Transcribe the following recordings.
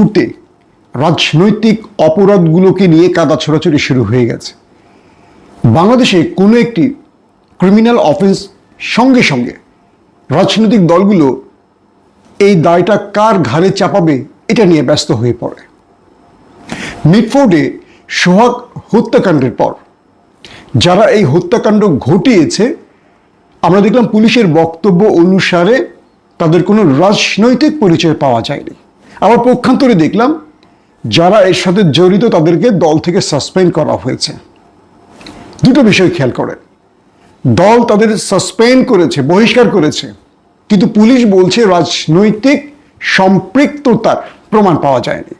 মুহূর্তে রাজনৈতিক অপরাধগুলোকে নিয়ে কাদা ছোড়াছড়ি শুরু হয়ে গেছে। বাংলাদেশে কোনো একটি ক্রিমিনাল অফেন্স সঙ্গে সঙ্গে রাজনৈতিক দলগুলো এই দায়টা কার ঘাড়ে চাপাবে এটা নিয়ে ব্যস্ত হয়ে পড়ে। মিটফোর্ডে সোহাগ হত্যাকাণ্ডের পর যারা এই হত্যাকাণ্ড ঘটিয়েছে, আমরা দেখলাম পুলিশের বক্তব্য অনুসারে তাদের কোনো রাজনৈতিক পরিচয় পাওয়া যায়নি। আবার পক্ষান্তরে দেখলাম যারা এর সাথে জড়িত তাদেরকে দল থেকে সাসপেন্ড করা হয়েছে। দুটো বিষয় খেয়াল করেন। দল তাদের সাসপেন্ড করেছে, বহিষ্কার করেছে, কিন্তু পুলিশ বলছে রাজনৈতিক সম্পৃক্ততার প্রমাণ পাওয়া যায়নি।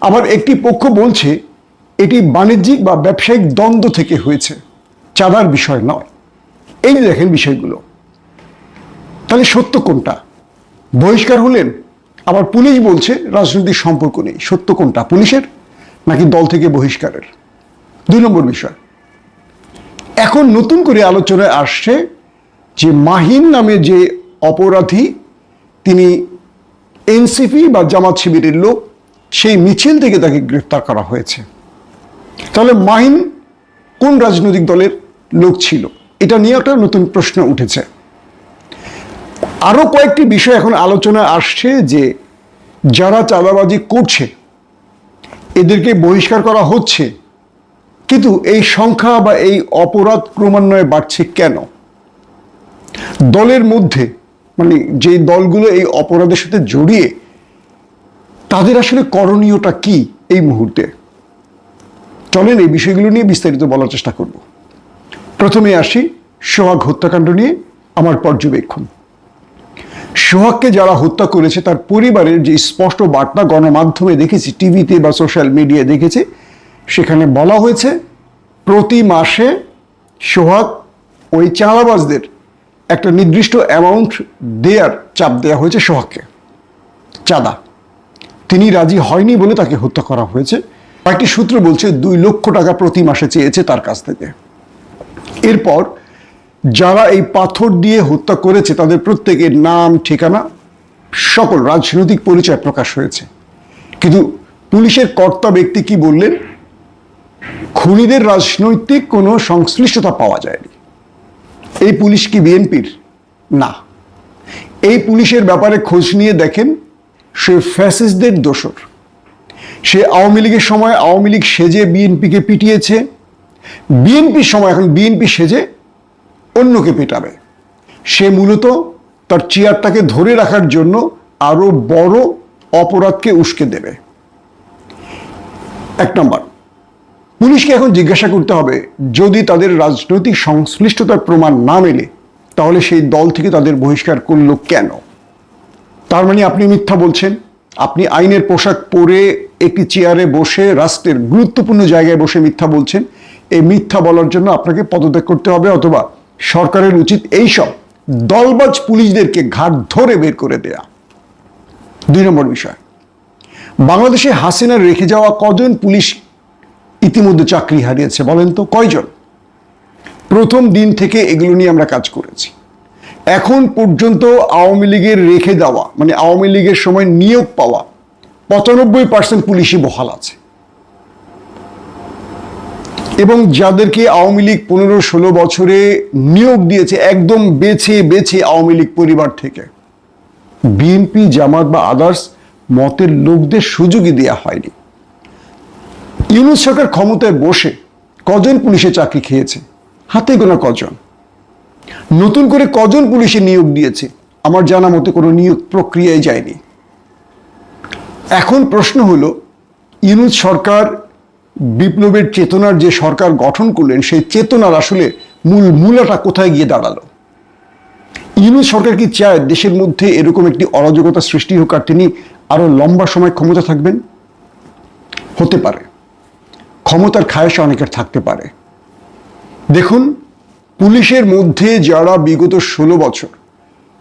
আবার একটি পক্ষ বলছে এটি বাণিজ্যিক বা ব্যবসায়িক দ্বন্দ্ব থেকে হয়েছে, চাঁদার বিষয় নয়। এই দেখেন বিষয়গুলো। তাহলে সত্য কোনটা? বহিষ্কার হলেন আবার পুলিশ বলছে রাজনৈতিক সম্পর্ক নেই। সত্য কোনটা, পুলিশের নাকি দল থেকে বহিষ্কারের? দুই নম্বর বিষয়। এখন নতুন করে আলোচনায় আসছে যে মাহিন নামে যে অপরাধী তিনি এনসিপি বা জামাত শিবিরের লোক, সেই মিছিল থেকে তাকে গ্রেফতার করা হয়েছে। তাহলে মাহিন কোন রাজনৈতিক দলের লোক ছিল? এটা নিয়ে একটা নতুন প্রশ্ন উঠেছে। আরও কয়েকটি বিষয় এখন আলোচনা আসছে যে যারা চাঁদাবাজি করছে, এদেরকে বহিষ্কার করা হচ্ছে, কিন্তু এই সংখ্যা বা এই অপরাধ ক্রমান্বয়ে বাড়ছে কেন? দলের মধ্যে মানে যে দলগুলো এই অপরাধের সাথে জড়িয়ে, তাদের আসলে করণীয়টা কি এই মুহূর্তে? চলেন এই বিষয়গুলো নিয়ে বিস্তারিত বলার চেষ্টা করব। প্রথমে আসি সোহাগ হত্যাকাণ্ড নিয়ে, আমার পর্যবেক্ষণ। সোহাগকে যারা হত্যা করেছে, তার পরিবারের যে স্পষ্ট বার্তা গণমাধ্যমে দেখেছি, টিভিতে বা সোশ্যাল মিডিয়ায় দেখেছি, সেখানে বলা হয়েছে, প্রতি মাসে সোহাগ ওই চাঁদাবাজদের একটা নির্দিষ্ট অ্যামাউন্ট দেয়ার চাপ দেওয়া হয়েছে সোহাগকে। চাঁদা। তিনি রাজি হয়নি বলে তাকে হত্যা করা হয়েছে। কয়েকটি সূত্র বলছে, দুই লক্ষ টাকা প্রতি মাসে চেয়েছে তার কাছ থেকে। এরপর যারা এই পাথর দিয়ে হত্যা করেছে, তাদের প্রত্যেকের নাম, ঠিকানা, সকল রাজনৈতিক পরিচয় প্রকাশ হয়েছে। কিন্তু পুলিশের কর্তা ব্যক্তি কি বললেন? খুনিদের রাজনৈতিক কোনো সংশ্লিষ্টতা পাওয়া যায়নি। এই পুলিশ কি বিএনপির? না। এই পুলিশের ব্যাপারে খোঁজ নিয়ে দেখেন, সে ফ্যাসিস্টদের দোসর সে আওয়ামী লীগের সময় আওয়ামী লীগ সেজে বিএনপিকে পিটিয়েছে। বিএনপির সময় এখন বিএনপি সেজে অন্যকে পেটাবে। সে মূলত তার চেয়ারটাকে ধরে রাখার জন্য আরও বড় অপরাধকে উস্কে দেবে। এক নম্বর, পুলিশকে এখন জিজ্ঞাসা করতে হবে, যদি তাদের রাজনৈতিক সংশ্লিষ্টতার প্রমাণ না মেলে, তাহলে সেই দল থেকে তাদের বহিষ্কার করল কেন? তার মানে আপনি মিথ্যা বলছেন। আপনি আইনের পোশাক পরে একটি চেয়ারে বসে রাষ্ট্রের গুরুত্বপূর্ণ জায়গায় বসে মিথ্যা বলছেন। এই মিথ্যা বলার জন্য আপনাকে পদত্যাগ করতে হবে অথবা সরকারের উচিত এইসব দলবাজ পুলিশদেরকে ঘাট ধরে বের করে দেয়া। দুই নম্বর বিষয়, বাংলাদেশে হাসিনার রেখে যাওয়া কজন পুলিশ ইতিমধ্যে চাকরি হারিয়েছে বলেন তো কয়জন? প্রথম দিন থেকে এগুলো নিয়ে আমরা কাজ করেছি। এখন পর্যন্ত আওয়ামী লীগের রেখে দেওয়া মানে আওয়ামী লীগের সময় নিয়োগ পাওয়া পঁচানব্বই পার্সেন্ট পুলিশই বহাল আছে। এবং যাদেরকে আওয়ামী লীগ পনেরো ষোলো বছরে নিয়োগ দিয়েছে, একদম বেছে বেছে আওয়ামী লীগ পরিবার থেকে। বিএনপি জামাত বা আদার্স মতের লোকদের সুযোগই দেওয়া হয়নি। ইউনুস সরকার ক্ষমতায় বসে কজন পুলিশে চাকরি খেয়েছে? হাতে গোনা কজন? নতুন করে কজন পুলিশে নিয়োগ দিয়েছে? আমার জানা মতে কোনো নিয়োগ প্রক্রিয়ায় যায়নি। এখন প্রশ্ন হলো, ইউনুস সরকার বিপ্লবের চেতনার যে সরকার গঠন করলেন, সেই চেতনার আসলে মূল মূলাটা কোথায় গিয়ে দাঁড়াল? ইউনুস সরকার কি চায় দেশের মধ্যে এরকম একটি অরাজকতা সৃষ্টি হোক আর তিনি আরও লম্বা সময় ক্ষমতা থাকবেন? হতে পারে। ক্ষমতার খায়সে অনেকের থাকতে পারে। দেখুন, পুলিশের মধ্যে যারা বিগত ষোলো বছর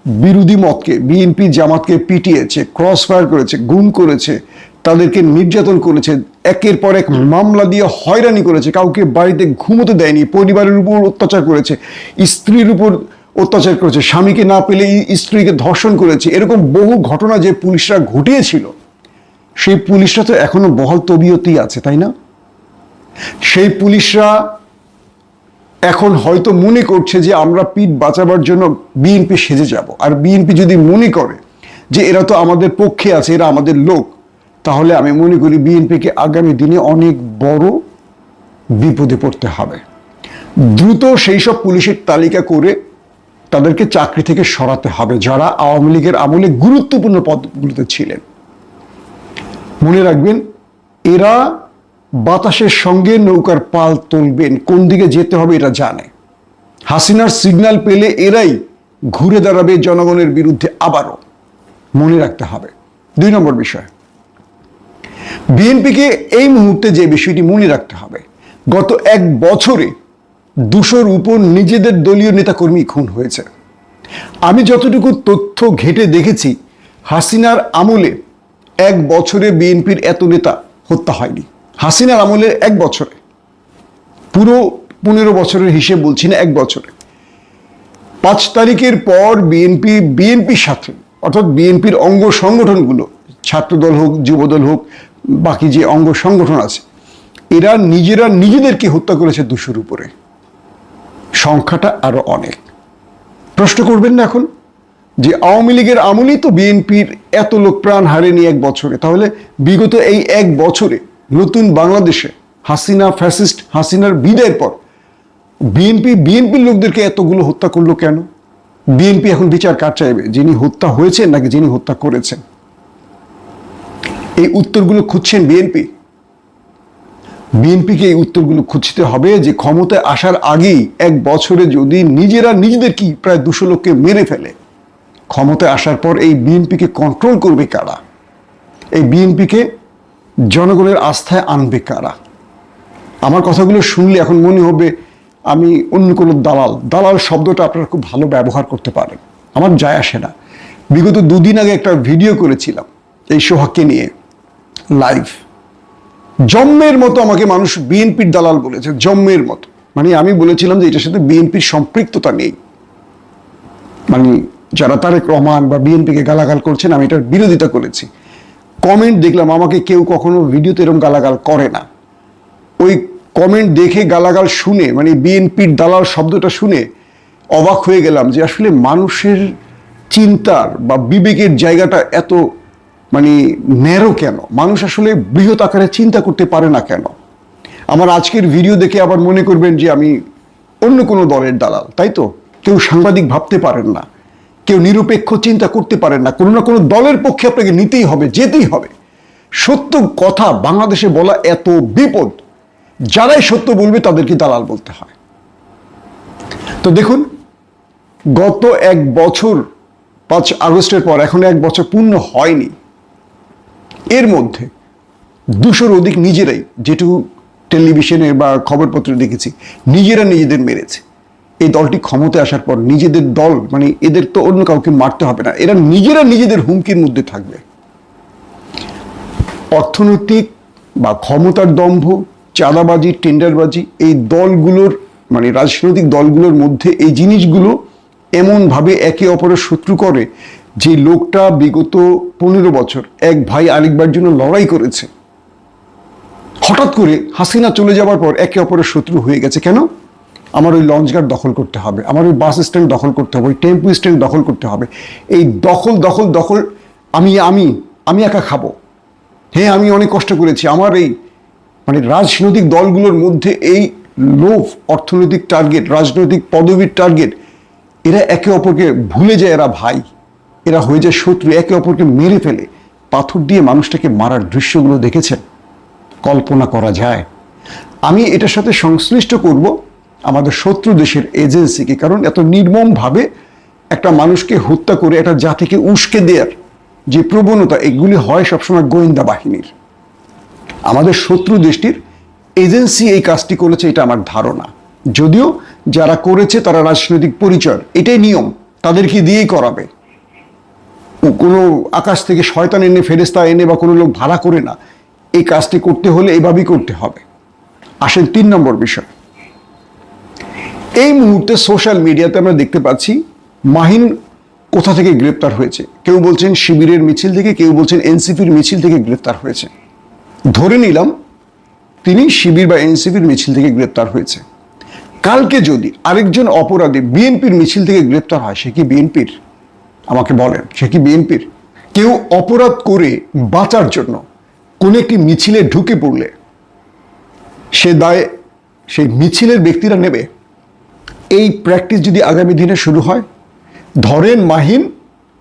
বিরোধী মতকে, বিএনপি জামাতকে পিটিয়েছে ক্রস ফায়ার করেছে, গুম করেছে, তাদেরকে নির্যাতন করেছে একের পর এক মামলা দিয়ে হয়রানি করেছে, কাউকে বাড়িতে ঘুমোতে দেয়নি, পরিবারের উপর অত্যাচার করেছে, স্ত্রীর উপর অত্যাচার করেছে, স্বামীকে না পেলে স্ত্রীকে ধর্ষণ করেছে, এরকম বহু ঘটনা যে পুলিশরা ঘটিয়েছিল, সেই পুলিশরা তো এখনও বহাল তবিয়তেই আছে, তাই না? সেই পুলিশরা এখন হয়তো মনে করছে যে আমরা পিঠ বাঁচাবার জন্য বিএনপি সেজে যাব, আর বিএনপি যদি মনে করে যে এরা তো আমাদের পক্ষে আছে, এরা আমাদের লোক তাহলে আমি মনে করি বিএনপিকে আগামী দিনে অনেক বড় বিপদে পড়তে হবে। দ্রুত সেই সব পুলিশের তালিকা করে তাদেরকে চাকরি থেকে সরাতে হবে, যারা আওয়ামী লীগের আমলে গুরুত্বপূর্ণ পদগুলোতে ছিলেন। মনে রাখবেন, এরা বাতাসের সঙ্গে নৌকার পাল তুলবেন, কোন দিকে যেতে হবে এটা জানে। হাসিনার সিগন্যাল পেলে এরাই ঘুরে দাঁড়াবে জনগণের বিরুদ্ধে আবারও। মনে রাখতে হবে। দুই নম্বর বিষয়। বিএনপিকে এই মুহূর্তে যে বিষয়টি মনে রাখতে হবে, গত এক বছরে দুশোর উপর নিজেদের দলীয় নেতাকর্মী খুন হয়েছে। আমি যতটুকু তথ্য ঘেটে দেখেছি, হাসিনার আমলে এক বছরে বিএনপির এত নেতা হত্যা হয়নি। হাসিনার আমলের এক বছরে। পুরো পনেরো বছরের হিসেব বলছি না, এক বছরে। পাঁচ তারিখের পর বিএনপি, বিএনপির সাথে, অর্থাৎ বিএনপির অঙ্গ সংগঠনগুলো, ছাত্রদল হোক, যুবদল হোক বাকি যে অঙ্গ সংগঠন আছে, এরা নিজেরা নিজেদেরকে হত্যা করেছে দুশোর উপরে। সংখ্যাটা আরও অনেক। প্রশ্ন করবেন না এখন যে আওয়ামী লীগের আমলেই তো বিএনপির এত লোক প্রাণ হারেনি এক বছরে। তাহলে বিগত এই এক বছরে নতুন বাংলাদেশে হাসিনা ফ্যাসিস্ট, হাসিনার বিদায়ের পর বিএনপি, বিএনপির লোকদেরকে এতগুলো হত্যা করল কেন? বিএনপি এখন বিচার কার চাইবে? যিনি হত্যা হয়েছেন নাকি যিনি হত্যা করেছেন? এই উত্তরগুলো খুঁজছেন বিএনপি বিএনপিকে এই উত্তরগুলো খুঁজতে হবে যে ক্ষমতায় আসার আগেই এক বছরে যদি নিজেরা নিজেদের কি প্রায় দুশো লোককে মেরে ফেলে, ক্ষমতায় আসার পর এই বিএনপিকে কন্ট্রোল করবে কারা? এই বিএনপিকে জনগণের আস্থায় আনবে কারা? আমার কথাগুলো শুনলে এখন মনে হবে আমি অন্য কোনো দালাল। দালাল শব্দটা আপনারা খুব ভালো ব্যবহার করতে পারেন। আমার যায় আসে না। বিগত দুদিন আগে একটা ভিডিও করেছিলাম এই সোহাগকে নিয়ে। লাইভ জম্মের মতো আমাকে মানুষ বিএনপির দালাল বলেছে, জম্মের মতো। মানে আমি বলেছিলাম যে এটার সাথে বিএনপির সম্পৃক্ততা নেই। মানে যারা তারেক রহমান বা বিএনপিকে গালাগাল করছেন, আমি এটার বিরোধিতা করেছি। কমেন্ট দেখলাম, আমাকে কেউ কখনো ভিডিওতে এরকম গালাগাল করে না। ওই কমেন্ট দেখে গালাগাল শুনে মানে বিএনপির দালাল শব্দটা শুনে অবাক হয়ে গেলাম যে আসলে মানুষের চিন্তার বা বিবেকের জায়গাটা এত মানে ন্যারো কেন? মানুষ আসলে বৃহৎ আকারে চিন্তা করতে পারে না কেন? আমার আজকের ভিডিও দেখে আবার মনে করবেন যে আমি অন্য কোনো দলের দালাল, তাই তো? কেউ সাংবাদিক ভাবতে পারেন না, কেউ নিরপেক্ষ চিন্তা করতে পারেন না, কোনো না কোনো দলের পক্ষে আপনাকে নিতেই হবে, যেতেই হবে। সত্য কথা বাংলাদেশে বলা এত বিপদ, যারাই সত্য বলবে তাদেরকে দালাল বলতে হয়। তো দেখুন, গত এক বছর, পাঁচ আগস্টের পর, এখন এক বছর পূর্ণ হয়নি। এর মধ্যে দুশোর অধিক নিজেরাই যেটুকু টেলিভিশনে বা খবরপত্রে দেখেছি, নিজেরা নিজেদের মেরেছে। এই দলটি ক্ষমতায় আসার পর নিজেদের দল মানে এদের তো অন্য কাউকে মারতে হবে না, এরা নিজেরা নিজেদের হুমকির মধ্যে থাকবে। অর্থনৈতিক বা ক্ষমতার দম্ভ, চাঁদাবাজি, টেন্ডারবাজি, এই দলগুলোর মানে রাজনৈতিক দলগুলোর মধ্যে এই জিনিসগুলো এমনভাবে একে অপরের শত্রু করে যে লোকটা বিগত পনেরো বছর এক ভাই আরেকবার জন্য লড়াই করেছে। হঠাৎ করে হাসিনা চলে যাওয়ার পর একে অপরের শত্রু হয়ে গেছে কেন? আমার ওই লঞ্চঘাট দখল করতে হবে, আমার ওই বাস স্ট্যান্ড দখল করতে হবে, ওই টেম্পু স্ট্যান্ড দখল করতে হবে। এই দখল দখল দখল, আমি আমি আমি একা খাব। হ্যাঁ আমি অনেক কষ্ট করেছি, আমার এই মানে রাজনৈতিক দলগুলোর মধ্যে এই লোভ, অর্থনৈতিক টার্গেট রাজনৈতিক পদবীর টার্গেট এরা একে অপরকে ভুলে যায়, এরা ভাই। এরা হয়ে যায় শত্রু, একে অপরকে মেরে ফেলে। পাথর দিয়ে মানুষটাকে মারার দৃশ্যগুলো দেখেছেন? কল্পনা করা যায়। আমি এটার সাথে সংশ্লিষ্ট করব আমাদের শত্রু দেশের এজেন্সিকে, কারণ এত নির্মমভাবে একটা মানুষকে হত্যা করে একটা জাতিকে উস্কে দেওয়ার যে প্রবণতা, এগুলি হয় সবসময় গোয়েন্দা বাহিনীর। আমাদের শত্রু দেশটির এজেন্সি এই কাজটি করেছে, এটা আমার ধারণা। যদিও যারা করেছে তারা রাজনৈতিক পরিচয়, এটাই নিয়ম। তাদেরকে দিয়েই করাবে। কোনো আকাশ থেকে শয়তান এনে ফেরেস্তা এনে বা কোনো লোক ভাড়া করে না। এই কাজটি করতে হলে এভাবেই করতে হবে। আসেন তিন নম্বর বিষয়। এই মুহূর্তে সোশ্যাল মিডিয়াতে আমরা দেখতে পাচ্ছি, মাহিন কোথা থেকে গ্রেপ্তার হয়েছে? কেউ বলছেন শিবিরের মিছিল থেকে, কেউ বলছেন এনসিপির মিছিল থেকে গ্রেপ্তার হয়েছে। ধরে নিলাম, তিনি শিবির বা এনসিপির মিছিল থেকে গ্রেপ্তার হয়েছে। কালকে যদি আরেকজন অপরাধী বিএনপির মিছিল থেকে গ্রেপ্তার হয়, সে কি বিএনপির? আমাকে বলেন, সে কি বিএনপির? কেউ অপরাধ করে বাঁচার জন্য কোন একটি মিছিলে ঢুকে পড়লে সে দায় সেই মিছিলের ব্যক্তিরা নেবে। এই প্র্যাকটিস যদি আগামী দিনে শুরু হয়, ধরেন মাহিন,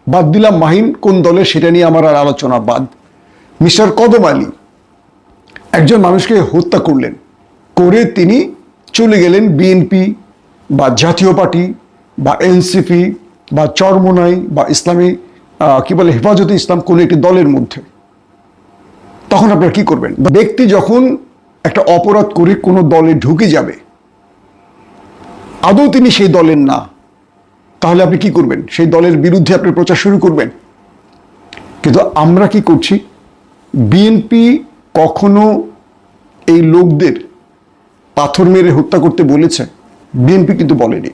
বাদ দিলাম মাহিন, কোন দলের সেটা নিয়ে আমার আর আলোচনা বাদ। মিস্টার কদম আলী একজন মানুষকে হত্যা করলেন, করে তিনি চলে গেলেন বিএনপি বা জাতীয় পার্টি বা এনসিপি বা চরমোনাই বা ইসলামী কি বলে, হেফাজতে ইসলাম কোনো একটি দলের মধ্যে, তখন আপনারা কি করবেন? ব্যক্তি যখন একটা অপরাধ করে কোনো দলে ঢুকে যাবে, আদৌ তিনি সেই দলের না, তাহলে আপনি কি করবেন? সেই দলের বিরুদ্ধে আপনি প্রচার শুরু করবেন। কিন্তু আমরা কি করছি? বিএনপি কখনো এই লোকদের পাথর মেরে হত্যা করতে বলেছে? বিএনপি কিন্তু বলেনি।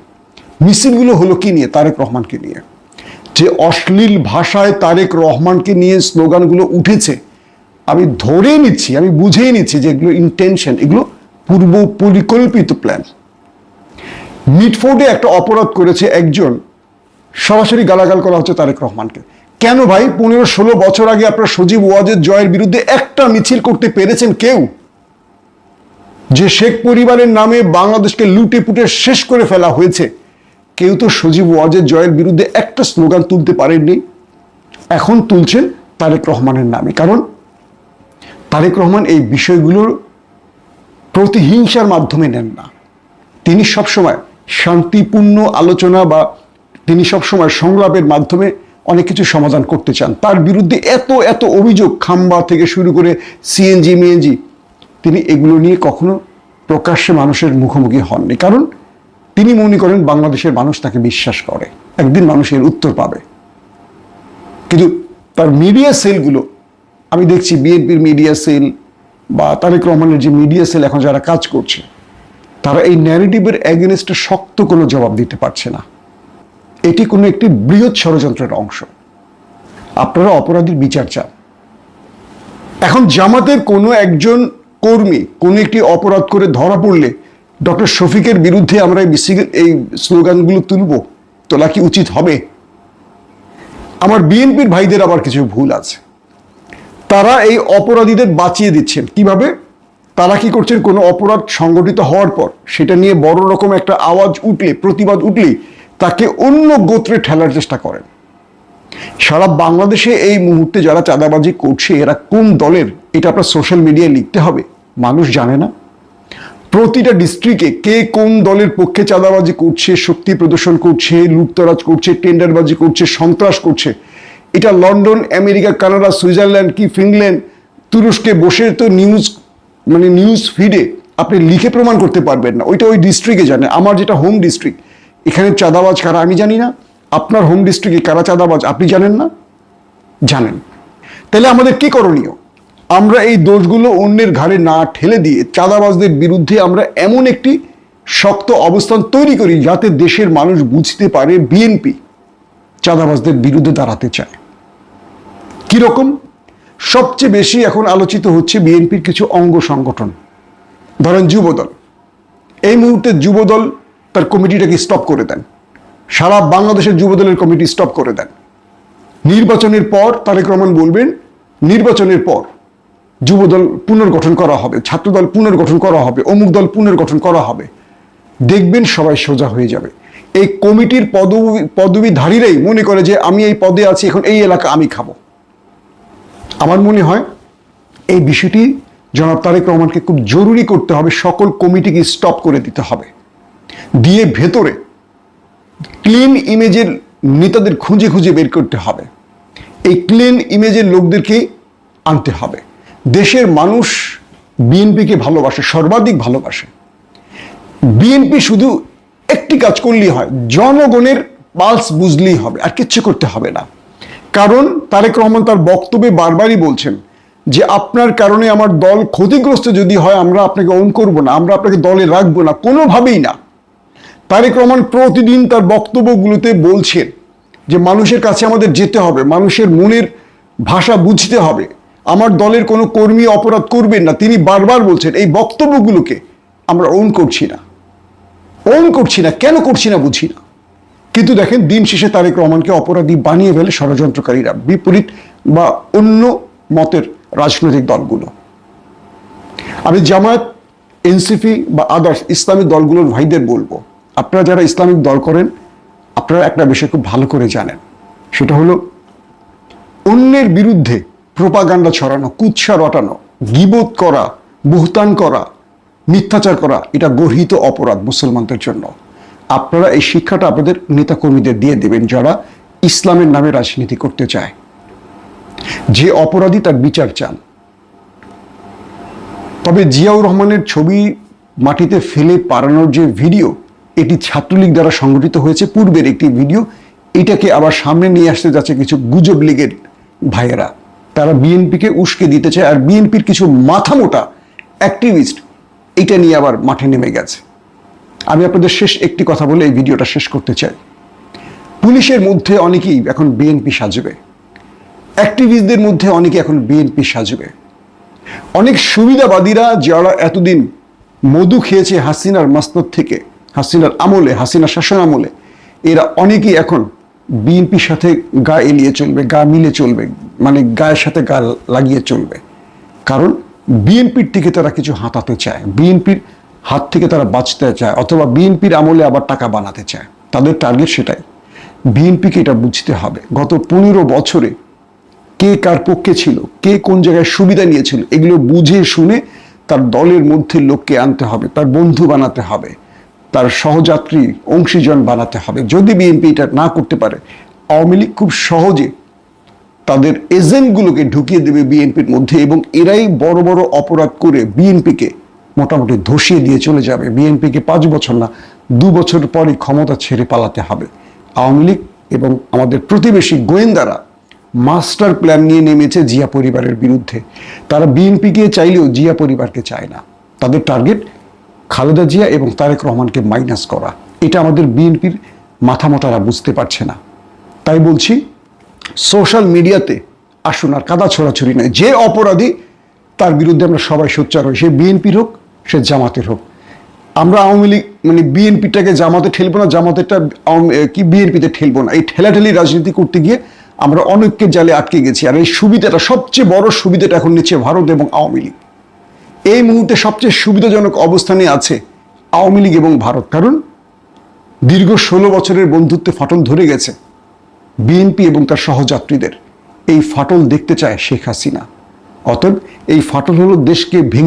মিছিলগুলো হলো কি নিয়ে? তারেক রহমানকে নিয়ে। যে অশ্লীল ভাষায় তারেক রহমানকে নিয়ে স্লোগানগুলো উঠেছে, আমি ধরে নিচ্ছি, আমি বুঝেই নিচ্ছি যে এগুলো ইন্টেনশন এগুলো পূর্ব পরিকল্পিত প্ল্যান মিটফোর্ডে একটা অপরাধ করেছে একজন, সরাসরি গালাগাল করা হচ্ছে তারেক রহমানকে। কেন ভাই? পনেরো ষোলো বছর আগে আপনার সজীব ওয়াজের জয়ের বিরুদ্ধে একটা মিছিল করতে পেরেছেন কেউ? যে শেখ পরিবারের নামে বাংলাদেশকে লুটে পুটে শেষ করে ফেলা হয়েছে। কেউ তো সজীব ওয়াজের জয়ের বিরুদ্ধে একটা স্লোগান তুলতে পারেননি। এখন তুলছেন তারেক রহমানের নামে। কারণ তারেক রহমান এই বিষয়গুলোর প্রতিহিংসার মাধ্যমে নেন না। তিনি সবসময় শান্তিপূর্ণ আলোচনা বা তিনি সবসময় সংলাপের মাধ্যমে অনেক কিছু সমাধান করতে চান। তার বিরুদ্ধে এত এত অভিযোগ খাম্বা থেকে শুরু করে সিএনজি, মিএনজি, তিনি এগুলো নিয়ে কখনো প্রকাশ্যে মানুষের মুখোমুখি হননি। কারণ তিনি মনে করেন বাংলাদেশের মানুষ তাকে বিশ্বাস করে। একদিন মানুষের উত্তর পাবে। কিন্তু তার মিডিয়া সেলগুলো আমি দেখছি বিএনপির মিডিয়া সেল বা তারেক রহমানের যে মিডিয়া সেল এখন যারা কাজ করছে, তারা এই ন্যারেটিভের অ্যাগেনস্টে শক্ত কোনো জবাব দিতে পারছে না। এটি কোনো একটি বৃহৎ ষড়যন্ত্রের অংশ। আপনারা অপরাধীর বিচার চান। এখন জামাতের কোনো একজন কর্মী কোনো একটি অপরাধ করে ধরা পড়লে ডক্টর শফিকের বিরুদ্ধে আমরা এই এই স্লোগানগুলো তুলব তোলা কি উচিত হবে? আমার বিএনপির ভাইদের আবার কিছু ভুল আছে। তারা এই অপরাধীদের বাঁচিয়ে দিচ্ছেন। কীভাবে? তারা কি করছেন? কোনো অপরাধ সংগঠিত হওয়ার পর। সেটা নিয়ে বড় রকম একটা আওয়াজ উঠলে, প্রতিবাদ উঠলেই তাকে অন্য গোত্রে ঠেলার চেষ্টা করেন। সারা বাংলাদেশে এই মুহূর্তে যারা চাঁদাবাজি করছে, এরা কোন দলের? এটা আপনার সোশ্যাল মিডিয়ায় লিখতে হবে। মানুষ জানে না। প্রতিটা ডিস্ট্রিক্টে কে কোন দলের পক্ষে চাঁদাবাজি করছে, শক্তি প্রদর্শন করছে, লুটতরাজ করছে, টেন্ডারবাজি করছে, সন্ত্রাস করছে? এটা লন্ডন, আমেরিকা, কানাডা, সুইজারল্যান্ড কি ফিনল্যান্ড তুরস্কে বসে তো নিউজ মানে নিউজ ফিডে আপনি লিখে প্রমাণ করতে পারবেন না। ওইটা ওই ডিস্ট্রিক্টে জানে। আমার যেটা হোম ডিস্ট্রিক্ট এখানে চাঁদাবাজ কারা আমি জানি না। আপনার হোম ডিস্ট্রিক্টে কারা চাঁদাবাজ আপনি জানেন না? জানেন। তাহলে আমাদের কি করণীয়? আমরা এই দোষগুলো অন্যের ঘাড়ে না ঠেলে দিয়ে চাঁদাবাজদের বিরুদ্ধে আমরা এমন একটি শক্ত অবস্থান তৈরি করি যাতে দেশের মানুষ বুঝতে পারে বিএনপি চাঁদাবাজদের বিরুদ্ধে দাঁড়াতে চায়। কীরকম সবচেয়ে বেশি এখন আলোচিত হচ্ছে বিএনপির কিছু অঙ্গ সংগঠন। ধরেন যুবদল। এই মুহূর্তে যুবদল তার কমিটিটাকে স্টপ করে দেন। সারা বাংলাদেশের যুবদলের কমিটি স্টপ করে দেন। নির্বাচনের পর তারেক রহমান বলবেন, নির্বাচনের পর। যুবদল পুনর্গঠন করা হবে, ছাত্রদল পুনর্গঠন করা হবে, অমুক দল পুনর্গঠন করা হবে। দেখবেন সবাই সোজা হয়ে যাবে। এই কমিটির পদবি, পদবীধারীরাই মনে করে যে আমি এই পদে আছি, এখন এই এলাকা আমি খাব। আমার মনে হয় এই বিষয়টি জনাব তারেক রহমানকে খুব জরুরি করতে হবে, সকল কমিটিকে স্টপ করে দিতে হবে। দিয়ে ভেতরে ক্লিন ইমেজের নেতাদের খুঁজে খুঁজে বের করতে হবে। এই ক্লিন ইমেজের লোকদেরকে আনতে হবে। দেশের মানুষ বিএনপিকে ভালোবাসে, সর্বাধিক ভালোবাসে। বিএনপি শুধু একটি কাজ করলেই হয়, জনগণের পালস বুঝলেই হবে, আর কিচ্ছু করতে হবে না। কারণ তারেক রহমান তার বক্তব্যে বারবারই বলছেন যে, আপনার কারণে আমার দল ক্ষতিগ্রস্ত যদি হয়, আমরা আপনাকে অন করব না, আমরা আপনাকে দলে রাখব না। কোনোভাবেই না। তারেক রহমান প্রতিদিন তার বক্তব্যগুলোতে বলছেন যে, মানুষের কাছে আমাদের যেতে হবে, মানুষের মনের ভাষা বুঝতে হবে। আমার দলের কোনো কর্মী অপরাধ করবেন না। তিনি বারবার বলছেন, এই বক্তব্যগুলোকে আমরা ওন করছি না। ওন করছি না, কেন করছি না বুঝি না। কিন্তু দেখেন, দিন শেষে তারেক রহমানকে অপরাধী বানিয়ে ফেলে ষড়যন্ত্রকারীরা, বিপরীত বা অন্য মতের রাজনৈতিক দলগুলো। আমি জামায়াত, এনসিপি বা আদার্স ইসলামিক দলগুলোর ভাইদের বলব, আপনারা যারা ইসলামিক দল করেন, আপনারা একটা বিষয় খুব ভালো করে জানেন। সেটা হলো, অন্যের বিরুদ্ধে প্রোপাগান্ডা ছড়ানো, কুৎসা রটানো, গিবোধ করা, বুহতান করা, মিথ্যাচার করা, এটা গর্হিত অপরাধ মুসলমানদের জন্য। আপনারা এই শিক্ষাটা আপনাদের নেতাকর্মীদের দিয়ে দেবেন যারা ইসলামের নামে রাজনীতি করতে চায়। যে অপরাধী তার বিচার চান। তবে জিয়াউর রহমানের ছবি মাটিতে ফেলে পারানোর যে ভিডিও, এটি ছাত্রলীগ দ্বারা সংগঠিত হয়েছে। পূর্বের একটি ভিডিও, এটাকে আবার সামনে নিয়ে আসতে যাচ্ছে কিছু গুজব লীগের ভাইয়েরা। তারা বিএনপিকে উস্কে দিতে চায় আর বিএনপির কিছু মাথামোটা অ্যাক্টিভিস্ট এটা নিয়ে আবার মাঠে নেমে গেছে। আমি আপনাদের শেষ একটি কথা বলে এই ভিডিওটা শেষ করতে চাই। পুলিশের মধ্যে অনেকেই এখন বিএনপি সাজবে। অ্যাক্টিভিস্টদের মধ্যে অনেকে এখন বিএনপি সাজবে। অনেক সুবিধাবাদীরা যারা এতদিন মধু খেয়েছে হাসিনার মাস্তর থেকে, হাসিনার আমলে, হাসিনার শাসন আমলে এরা অনেকেই এখন বিএনপির সাথে গা এলিয়ে চলবে, গা মিলে চলবে মানে গায়ের সাথে গা লাগিয়ে চলবে। কারণ বিএনপির থেকে তারা কিছু হাতাতে চায়, বিএনপির হাত থেকে তারা বাঁচতে চায়, অথবা বিএনপির আমলে আবার টাকা বানাতে চায়। তাদের টার্গেট সেটাই। বিএনপিকে এটা বুঝতে হবে। গত পনেরো বছরে কে কার পক্ষে ছিল, কে কোন জায়গায় সুবিধা নিয়েছিল, এগুলো বুঝে শুনে তার দলের মধ্যে লোককে আনতে হবে, তার বন্ধু বানাতে হবে। তার সহযাত্রী অংশীজন বানাতে হবে। যদি বিএনপি এটা না করতে পারে, আওয়ামী লীগ খুব সহজে তাদের এজেন্টগুলোকে ঢুকিয়ে দেবে বিএনপির মধ্যে এবং এরাই বড় বড় অপরাধ করে বিএনপিকে মোটামুটি ধসিয়ে দিয়ে চলে যাবে। বিএনপিকে পাঁচ বছর না, দু বছর পরে ক্ষমতা ছেড়ে পালাতে হবে। আওয়ামী লীগ এবং আমাদের প্রতিবেশী গোয়েন্দারা মাস্টার প্ল্যান নিয়ে নেমেছে জিয়া পরিবারের বিরুদ্ধে। তারা বিএনপিকে চাইলেও জিয়া পরিবারকে চায় না। তাদের টার্গেট খালেদা জিয়া এবং তারেক রহমানকে মাইনাস করা। এটা আমাদের বিএনপির মাথা মোটারা বুঝতে পারছে না। তাই বলছি সোশ্যাল মিডিয়াতে আসুন আর কাদা ছড়াছড়ি নয়। যে অপরাধী তার বিরুদ্ধে আমরা সবাই সোচ্চার হই, সে বিএনপির হোক, সে জামাতের হোক। আমরা আওয়ামী লীগ মানে বিএনপিটাকে জামাতে ঠেলবো না, জামাতেরটা কি বিএনপিতে ঠেলবো না। এই ঠেলাঠেলি রাজনীতি করতে গিয়ে আমরা অনেককে জালে আটকে গেছি। আর এই সুবিধাটা, সবচেয়ে বড় সুবিধাটা এখন নিচ্ছে ভারত এবং আওয়ামী লীগ। এই মুহূর্তে সবচেয়ে সুবিধাজনক অবস্থানে আছে আওয়ামী লীগ এবং ভারত। কারণ দীর্ঘ ষোলো বছরের বন্ধুত্বে ফাটল ধরে গেছে বিএনপি এবং তার সহযাত্রীদের। এই ফাটল দেখতে চায় শেখ হাসিনা। অতএব এই ফাটল হলো দেশকে ভেঙে